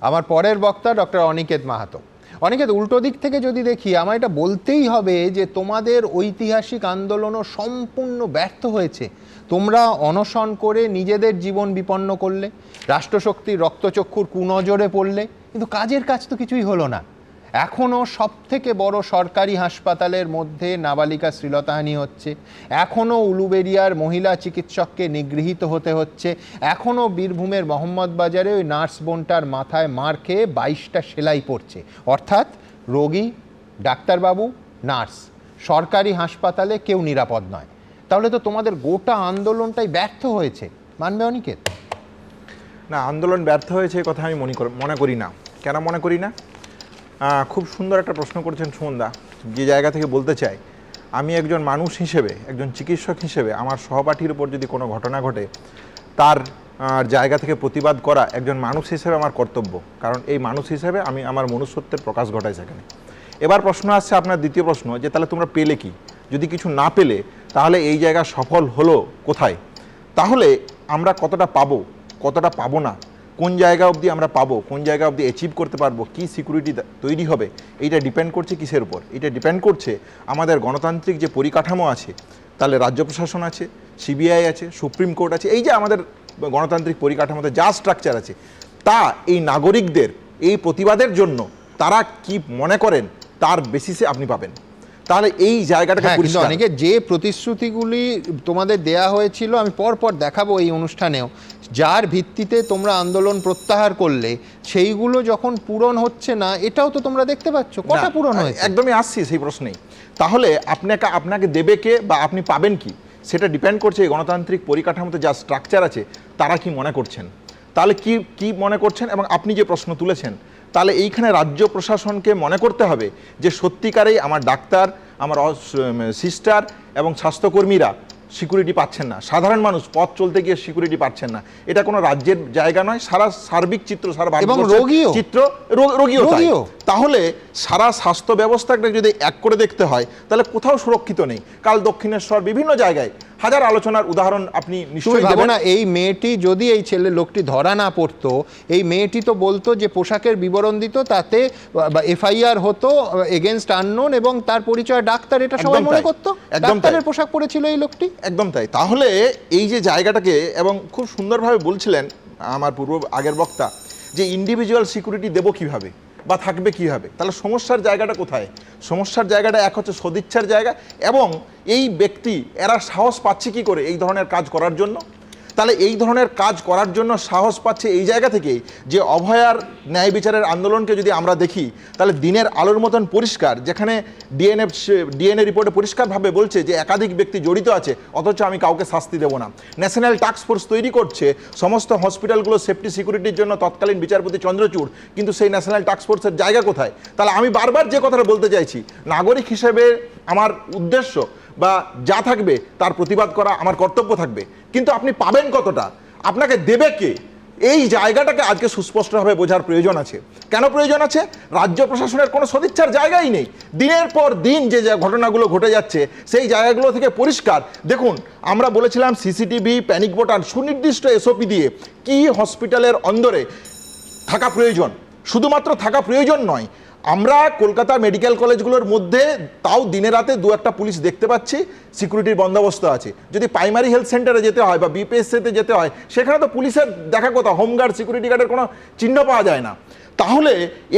আমার পরের বক্তা ডক্টর অনিকেত মাহাতো। অনিকেত, উল্টো দিক থেকে যদি দেখি আমার এটা বলতেই হবে যে তোমাদের ঐতিহাসিক আন্দোলনও সম্পূর্ণ ব্যর্থ হয়েছে। তোমরা অনশন করে নিজেদের জীবন বিপন্ন করলে, রাষ্ট্রশক্তির রক্তচক্ষুর কুনজরে পড়লে, কিন্তু কাজের কাজ তো কিছুই হলো না। এখনও সব থেকে বড় সরকারি হাসপাতালের মধ্যে নাবালিকা শ্লীলতাহানি হচ্ছে। এখনও উলুবেরিয়ার মহিলা চিকিৎসককে নিগৃহীত হতে হচ্ছে। এখনও বীরভূমের মোহাম্মদ বাজারে ওই নার্স বোনটার মাথায় মার খেয়ে বাইশটা সেলাই পড়ছে। অর্থাৎ রোগী, ডাক্তারবাবু, নার্স, সরকারি হাসপাতালে কেউ নিরাপদ নয়। তাহলে তো তোমাদের গোটা আন্দোলনটাই ব্যর্থ হয়েছে। মানবে অনিকেত? না, আন্দোলন ব্যর্থ হয়েছে কথা আমি মনে করি মনে করি না। কেন মনে করি না? খুব সুন্দর একটা প্রশ্ন করেছেন সুমনদা যে জায়গা থেকে বলতে চাই, আমি একজন মানুষ হিসেবে, একজন চিকিৎসক হিসেবে, আমার সহপাঠীর উপর যদি কোনো ঘটনা ঘটে, তার জায়গা থেকে প্রতিবাদ করা একজন মানুষ হিসেবে আমার কর্তব্য। কারণ এই মানুষ হিসেবে আমি আমার মনুষ্যত্বের প্রকাশ ঘটাই সেখানে এবার প্রশ্ন আসছে আপনার দ্বিতীয় প্রশ্ন, যে তাহলে তোমরা পেলে কি? যদি কিছু না পেলে, তাহলে এই জায়গা সফল হলো কোথায়? তাহলে আমরা কতটা পাবো কতটা পাবো না? কোন জায়গা অবধি আমরা পাবো, কোন জায়গা অবধি অ্যাচিভ করতে পারব, কি সিকিউরিটি তৈরি হবে, এইটা ডিপেন্ড করছে কিসের উপর? এটা ডিপেন্ড করছে আমাদের গণতান্ত্রিক যে পরিকাঠামো আছে, তাহলে রাজ্য প্রশাসন আছে সিবিআই আছে, সুপ্রিম কোর্ট আছে, এই যে আমাদের গণতান্ত্রিক পরিকাঠামোতে যা স্ট্রাকচার আছে, তা এই নাগরিকদের, এই প্রতিবাদের জন্য তারা কি মনে করেন, তার বেসিসে আপনি পাবেন। তাহলে এই জায়গাটাকে হ্যাঁ পরিষ্কার। অনেকে যে প্রতিশ্রুতিগুলি তোমাদের দেয়া হয়েছিল আমি পর পর দেখাবো এই অনুষ্ঠানেও। যার ভিত্তিতে তোমরা আন্দোলন প্রত্যাহার করলে সেইগুলো যখন পূরণ হচ্ছে না এটাও তো তোমরা দেখতে পাচ্ছ। কটা পূরণ হয়েছে? একদমই আসছি সেই প্রশ্নেই। তাহলে আপনাকে আপনাকে দেবে কে বা আপনি পাবেন কি? সেটা ডিপেন্ড করছে এই গণতান্ত্রিক পরিকাঠামোতে যা স্ট্রাকচার আছে তারা কি মনে করছেন? তাহলে কি কি মনে করছেন? এবং আপনি যে প্রশ্ন তুলেছেন তাহলে এইখানে রাজ্য প্রশাসনকে মনে করতে হবে যে সত্যিকারেই আমার ডাক্তার আমার সিস্টার এবং স্বাস্থ্যকর্মীরা সিকিউরিটি পাচ্ছেন না সাধারণ মানুষ পথ চলতে গিয়ে সিকিউরিটি পাচ্ছেন না এটা কোনো রাজ্যের জায়গা নয় সারা সার্বিক চিত্র সারা রোগীও। চিত্র রোগীও রোগীও। তাহলে সারা স্বাস্থ্য ব্যবস্থাকে যদি এক করে দেখতে হয় তাহলে কোথাও সুরক্ষিত নেই কাল দক্ষিণেশ্বর বিভিন্ন জায়গায় হাজার আলোচনার উদাহরণ আপনি নিশ্চয়ই ভাবো না এই মেয়েটি যদি এই ছেলে লোকটি ধরা না পড়তো এই মেয়েটি তো বলতো যে পোশাকের বিবরণ দিত তাতে এফআইআর হতো এগেনস্ট আননোন এবং তার পরিচয় ডাক্তার এটা সবাই মনে। করতো? ডাক্তারের পোশাক পরেছিল এই লোকটি? একদম তাই। তাহলে এই যে জায়গাটাকে এবং খুব সুন্দরভাবে বলছিলেন আমার পূর্ব আগের বক্তা যে ইন্ডিভিজুয়াল সিকিউরিটি দেবো কীভাবে? বা থাকবে কীভাবে তাহলে সমস্যার জায়গাটা কোথায়? সমস্যার জায়গাটা এক হচ্ছে সদিচ্ছার জায়গা এবং এই ব্যক্তি এরা সাহস পাচ্ছে কি করে এই ধরনের কাজ করার জন্য? তাহলে এই ধরনের কাজ করার জন্য সাহস পাচ্ছে এই জায়গা থেকেই যে অভয়ার ন্যায় বিচারের আন্দোলনকে যদি আমরা দেখি, তাহলে দিনের আলোর মতন পরিষ্কার, যেখানে ডিএনএ ডিএনএ রিপোর্টে পরিষ্কারভাবে বলছে যে একাধিক ব্যক্তি জড়িত আছে, অথচ আমি কাউকে শাস্তি দেবো না। ন্যাশনাল টাস্ক ফোর্স তৈরি করছে, সমস্ত হসপিটালগুলো সেফটি সিকিউরিটির জন্য তৎকালীন বিচারপতি চন্দ্রচূড়, কিন্তু সেই ন্যাশনাল টাস্ক ফোর্সের জায়গা কোথায়? তাহলে আমি বারবার যে কথাটা বলতে চাইছি, নাগরিক হিসেবে আমার উদ্দেশ্য বা যা থাকবে তার প্রতিবাদ করা আমার কর্তব্য থাকবে। কিন্তু আপনি পাবেন কতটা? আপনাকে দেবে কে? এই জায়গাটাকে আজকে সুস্পষ্টভাবে বোঝার প্রয়োজন আছে। কেন প্রয়োজন আছে? রাজ্য প্রশাসনের কোনো সদিচ্ছার জায়গাই নেই। দিনের পর দিন যে ঘটনাগুলো ঘটে যাচ্ছে, সেই জায়গাগুলো থেকে পরিষ্কার। দেখুন, আমরা বলেছিলাম সিসিটিভি, প্যানিক বোটার, সুনির্দিষ্ট এসওপি দিয়ে কি হসপিটালের অন্দরে থাকা প্রয়োজন। শুধুমাত্র থাকা প্রয়োজন নয় আমরা কলকাতা মেডিকেল কলেজগুলোর মধ্যে তাও দিনে রাতে দু একটা পুলিশ দেখতে পাচ্ছি, সিকিউরিটির বন্দোবস্ত আছে। যদি প্রাইমারি হেলথ সেন্টারে যেতে হয় বা বিপিএসসিতে যেতে হয়, সেখানে তো পুলিশের দেখা কথা হোমগার্ড, সিকিউরিটি গার্ডের কোনো চিহ্ন পাওয়া যায় না। তাহলে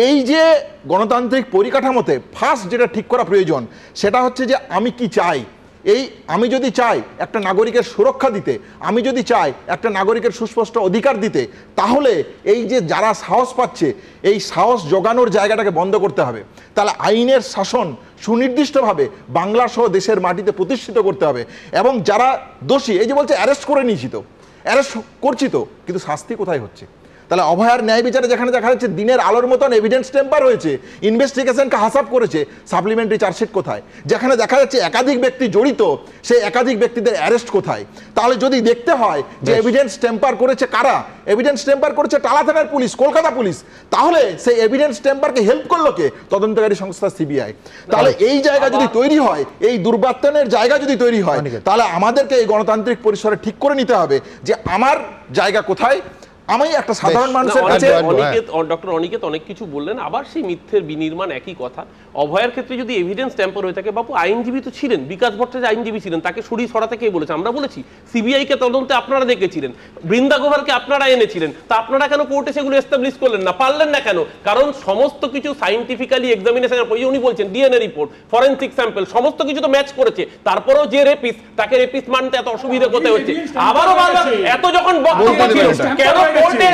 এই যে গণতান্ত্রিক পরিকাঠামোতে ফার্স্ট যেটা ঠিক করা প্রয়োজন, সেটা হচ্ছে যে আমি কি চাই? এই আমি যদি চাই একটা নাগরিকের সুরক্ষা দিতে, আমি যদি চাই একটা নাগরিকের সুস্পষ্ট অধিকার দিতে, তাহলে এই যে যারা সাহস পাচ্ছে, এই সাহস জোগানোর জায়গাটাকে বন্ধ করতে হবে। তাহলে আইনের শাসন সুনির্দিষ্টভাবে বাংলা সহ দেশের মাটিতে প্রতিষ্ঠিত করতে হবে। এবং যারা দোষী, এই যে বলছে অ্যারেস্ট করে নিয়েছি তো অ্যারেস্ট করছি তো, কিন্তু শাস্তি কোথায় হচ্ছে? তাহলে অভয়ার ন্যায় বিচারে যেখানে দেখা যাচ্ছে দিনের আলোর মতন এভিডেন্স টেম্পার হয়েছে ইনভেস্টিগেশনকে হাসাব করেছে সাপ্লিমেন্টারি চার্জশিট কোথায়? যেখানে দেখা যাচ্ছে একাধিক ব্যক্তি জড়িত সেই একাধিক ব্যক্তিদের অ্যারেস্ট কোথায়? তাহলে যদি দেখতে হয় যে এভিডেন্স টেম্পার করেছে কারা? এভিডেন্স টেম্পার করেছে টালা থানার পুলিশ কলকাতা পুলিশ। তাহলে সেই এভিডেন্স টেম্পারকে হেল্প করল কে? তদন্তকারী সংস্থা সিবিআই। তাহলে এই জায়গা যদি তৈরি হয় এই দুর্বাত্তনের জায়গা যদি তৈরি হয় তাহলে আমাদেরকে এই গণতান্ত্রিক পরিসরে ঠিক করে নিতে হবে যে আমার জায়গা কোথায় আমি একটা সাধারণ মানুষের কাছে অনিকেত ডক্টর অনিকেত অনেক কিছু বললেন আবার সেই মিথ্যের বিনির্মাণ একই কথা। অভয়ের ক্ষেত্রে যদি এভিডেন্স ট্যাম্পার হয়ে থাকে বাপু আইনজীবী তো ছিলেন বিকাশ ভট্টাচার্য আইনজীবী ছিলেন তাকে সরিয়ে সরাতে কে বলেছে? আমরা বলেছি সিবিআই কে তদন্তে আপনারা দেখেছিলেন বৃন্দা গোভারকে আপনারা এনেছিলেন তা আপনারা কেন কোর্টে সেগুলো এস্টাবলিশ করলেন না? পারলেন না কেন? কারণ সমস্ত কিছু সাইন্টিফিক্যালি এক্সামিনেশনের পর উনি বলছেন ডিএনএ রিপোর্ট ফরেন্সিক স্যাম্পল সমস্ত কিছু তো ম্যাচ করেছে। তারপরেও যে রেপিস তাকে রেপিস মানতে এত অসুবিধা কোথায় হচ্ছে? আবারও বারবার এত যখন বক্তব্য ছিল কেন কোর্টে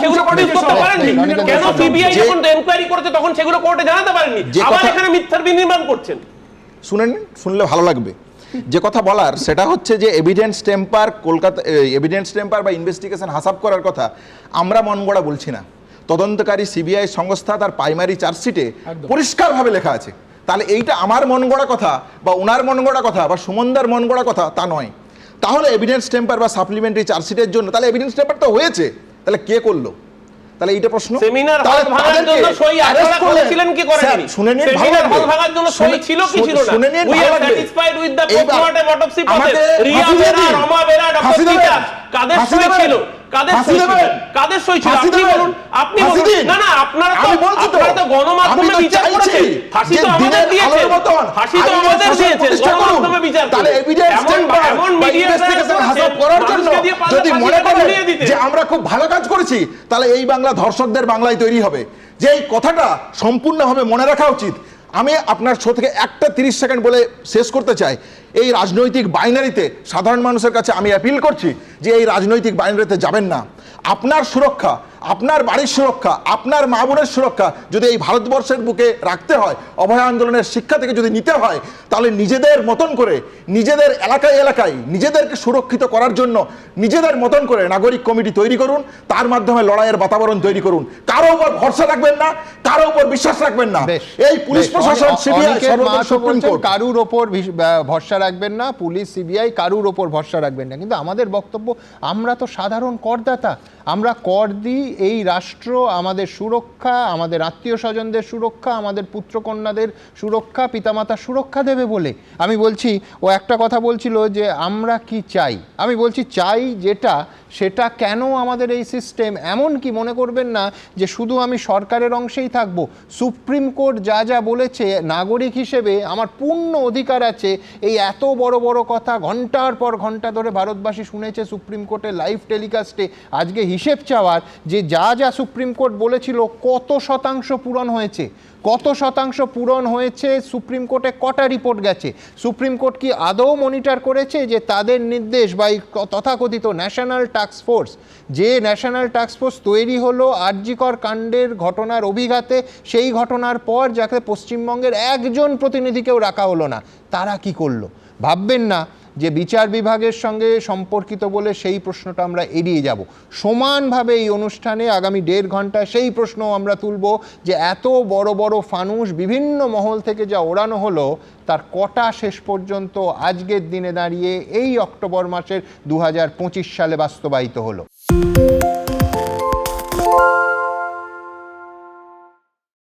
সেগুলো প্রডিউস করতে পারেননি। কেন সিবিআই যে- যখন এনকোয়ারি করেছে তখন সেগুলো কোর্টে জানাতে পারেননি। আবার কথা- এখানে মিথ্যার বিনির্মাণ করছেন। শুনেন শুনলে ভালো লাগবে। যে কথা বলার সেটা হচ্ছে যে evidence tamper Kolkata evidence tamper বা ইনভেস্টিগেশন হাসাব করার কথা আমরা মন গড়া বলছি না। তদন্তকারী সিবিআই সংস্থা তার প্রাইমারি চার্জশিটে পরিষ্কারভাবে লেখা আছে। তাহলে এইটা আমার মন গড়া কথা বা ওনার মন গড়া কথা বা সুমনদার মন গড়া কথা তা নয়। তাহলে এভিডেন্স টেম্পার বা সাপ্লিমেন্টারি চার্জশিটের জন্য তাহলে এভিডেন্স টেম্পার তো হয়েছে। তাহলে কে করল? তাহলে এইটা প্রশ্ন। সেমিনার হল ভাঙার জন্য সই আলোচনা আপনারা করেছিলেন কি স্যার, শুনে নিন সেমিনার হল ভাঙার জন্য সই ছিল কি ছিল না? শুনে নিন we are satisfied with the postmortem autopsy process Riya Bera Rama Bera doctor কাদের সই ছিল? কাদের সই ছিল কাদের সই ছিল? আপনি বলুন আপনি বলুন। না না আপনারা তো আমি বলছি তো। আপনারা তো গণমাধ্যমে বিচার করেছেন। ফাঁসি তো আমাদের দিনের দিয়েছেন। আলোর মতন ফাঁসি তো আমাদের শাসন দিয়েছেন প্রতিষ্ঠা করুন। গণমাধ্যমে বিচার তাহলে করুন। evidence এমন temper এমন বা মিডিয়া investigation করার জন্য যদি মনে করেন যে আমরা খুব ভালো কাজ করেছি তাহলে এই বাংলা ধর্ষকদের বাংলায় তৈরি হবে। যে এই কথাটা সম্পূর্ণভাবে মনে রাখা উচিত আমি আপনার শো থেকে একটা তিরিশ সেকেন্ড বলে শেষ করতে চাই। এই রাজনৈতিক বাইনারিতে সাধারণ মানুষের কাছে আমি অ্যাপিল করছি যে এই রাজনৈতিক বাইনারিতে যাবেন না। আপনার সুরক্ষা আপনার বাড়ির সুরক্ষা আপনার মা বোনের সুরক্ষা যদি এই ভারতবর্ষের বুকে রাখতে হয় অভয় আন্দোলনের শিক্ষা থেকে যদি নিতে হয় তাহলে নিজেদের মতন করে নিজেদের এলাকায় এলাকায় নিজেদেরকে সুরক্ষিত করার জন্য নিজেদের মতন করে নাগরিক কমিটি তৈরি করুন তার মাধ্যমে লড়াইয়ের বাতাবরণ তৈরি করুন। কারও উপর ভরসা রাখবেন না কারও উপর বিশ্বাস রাখবেন না। এই পুলিশ প্রশাসন সিবিআই সুপ্রিম কোর্ট। কারুর ওপর ভরসা রাখবেন না পুলিশ সিবিআই কারুর ওপর ভরসা রাখবেন না। কিন্তু আমাদের বক্তব্য আমরা তো সাধারণ করদাতা। আমরা কর দিই এই রাষ্ট্র, আমাদের সুরক্ষা, আমাদের আত্মীয় স্বজনদের সুরক্ষা, আমাদের পুত্রকন্যাদের সুরক্ষা, পিতামাতা সুরক্ষা দেবে বলে। আমি বলছি, ও একটা কথা বলছিল যে আমরা কি চাই? আমি বলছি, চাই যেটা সেটা কেন আমাদের এই সিস্টেম এমন কি মনে করবেন না যে শুধু আমি সরকারের অংশেই থাকব। সুপ্রিম কোর্ট যা যা বলেছে, নাগরিক হিসেবে আমার পূর্ণ অধিকার আছে। এই এত বড় বড় কথা ঘণ্টার পর ঘণ্টা ধরে ভারতবাসী শুনেছে সুপ্রিম কোর্টের লাইভ টেলিকাস্টে আজকে হিসেব চাওয়ার যে যা যা সুপ্রিম কোর্ট বলেছিল, কত শতাংশ পূরণ হয়েছে। কত শতাংশ পূরণ হয়েছে? সুপ্রিম কোর্টে কটা রিপোর্ট গেছে? সুপ্রিম কোর্ট কি আদৌ মনিটর করেছে যে তাদের নির্দেশ বা এই তথাকথিত ন্যাশনাল টাস্ক ফোর্স, যে ন্যাশনাল টাস্ক ফোর্স তৈরি হলো আরজিকর কাণ্ডের ঘটনার অভিঘাতে, সেই ঘটনার পর যাকে পশ্চিমবঙ্গের একজন প্রতিনিধিকেও রাখা হলো না, তারা কি করল? ভাববেন না যে বিচার বিভাগের সঙ্গে সম্পর্কিত বলে সেই প্রশ্নটা আমরা এড়িয়ে যাব। সমানভাবে এই অনুষ্ঠানে আগামী দেড় ঘণ্টা সেই প্রশ্ন আমরা তুলব যে এত বড় বড় ফানুষ বিভিন্ন মহল থেকে যা ওড়ানো হলো, তার কটা শেষ পর্যন্ত আজকের দিনে দাঁড়িয়ে এই অক্টোবর মাসের দু হাজার পঁচিশ সালে বাস্তবায়িত হলো।